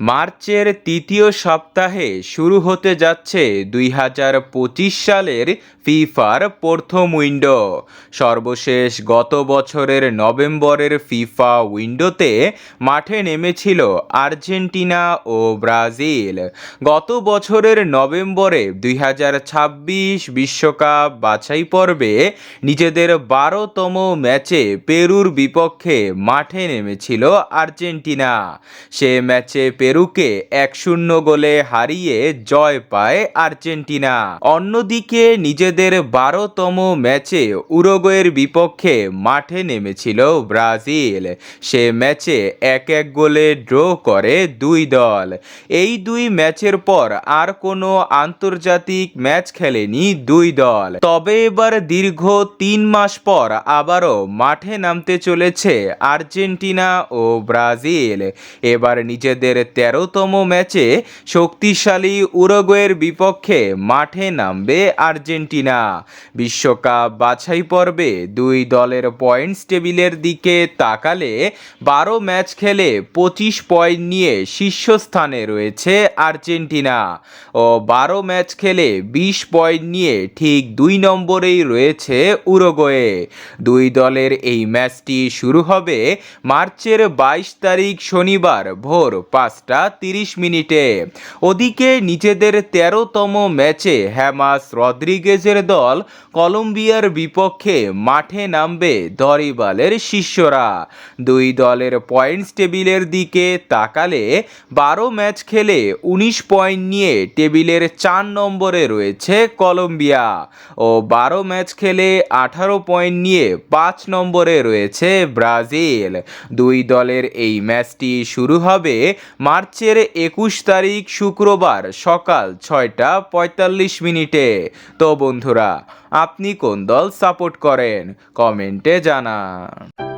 মার্চের তৃতীয় সপ্তাহে শুরু হতে যাচ্ছে দুই হাজার পঁচিশ সালের ফিফার প্রথম উইন্ডো। সর্বশেষ গত বছরের নভেম্বরের ফিফা উইন্ডোতে মাঠে নেমেছিল আর্জেন্টিনা ও ব্রাজিল। গত বছরের নভেম্বরে দুই হাজার ছাব্বিশ বিশ্বকাপ বাছাই পর্বে নিজেদের বারোতম ম্যাচে পেরুর বিপক্ষে মাঠে নেমেছিল আর্জেন্টিনা। সে ম্যাচে পেরুকে এক শূন্য গোলে হারিয়ে জয় পায় আর্জেন্টিনা। অন্যদিকে নিজেদের বারোতম ম্যাচে উরুগুয়ের বিপক্ষে মাঠে নেমেছিল ব্রাজিল। সে ম্যাচে এক এক গোলে ড্র করে দুই দল। এই দুই ম্যাচের পর আর কোনো আন্তর্জাতিক ম্যাচ খেলেনি দুই দল। তবে এবার দীর্ঘ তিন মাস পর আবারও মাঠে নামতে চলেছে আর্জেন্টিনা ও ব্রাজিল। এবার নিজেদের তেরোতম ম্যাচে শক্তিশালী উরুগুয়ের বিপক্ষে মাঠে নামবে আর্জেন্টিনা। বিশ্বকাপ বাছাই পর্বে দুই দলের পয়েন্টস টেবিলের দিকে তাকালে বারো ম্যাচ খেলে পঁচিশ পয়েন্ট নিয়ে শীর্ষস্থানে রয়েছে আর্জেন্টিনা ও বারো ম্যাচ খেলে বিশ পয়েন্ট নিয়ে ঠিক দুই নম্বরেই রয়েছে উরুগুয়ে। দুই দলের এই ম্যাচটি শুরু হবে মার্চের বাইশ তারিখ শনিবার ভোর পাঁচটা তিরিশ মিনিটে। ওদিকে নিজেদের তেরোতম ম্যাচে হ্যামাস রদ্রিগেজের দল কলম্বিয়ার বিপক্ষে মাঠে নামবে দরিবালের শিষ্যরা। দুই দলের পয়েন্টস টেবিলের দিকে তাকালে বারো ম্যাচ খেলে উনিশ পয়েন্ট নিয়ে টেবিলের চার নম্বরে রয়েছে কলম্বিয়া। ও বারো ম্যাচ খেলে আঠারো পয়েন্ট নিয়ে পাঁচ নম্বরে রয়েছে ব্রাজিল। দুই দলের এই ম্যাচটি শুরু হবে মার্চের একুশ তারিখ শুক্রবার সকাল ছয়টা পঁয়তাল্লিশ মিনিটে। তো বন্ধুরা, আপনি কোন দল সাপোর্ট করেন? কমেন্টে জানান।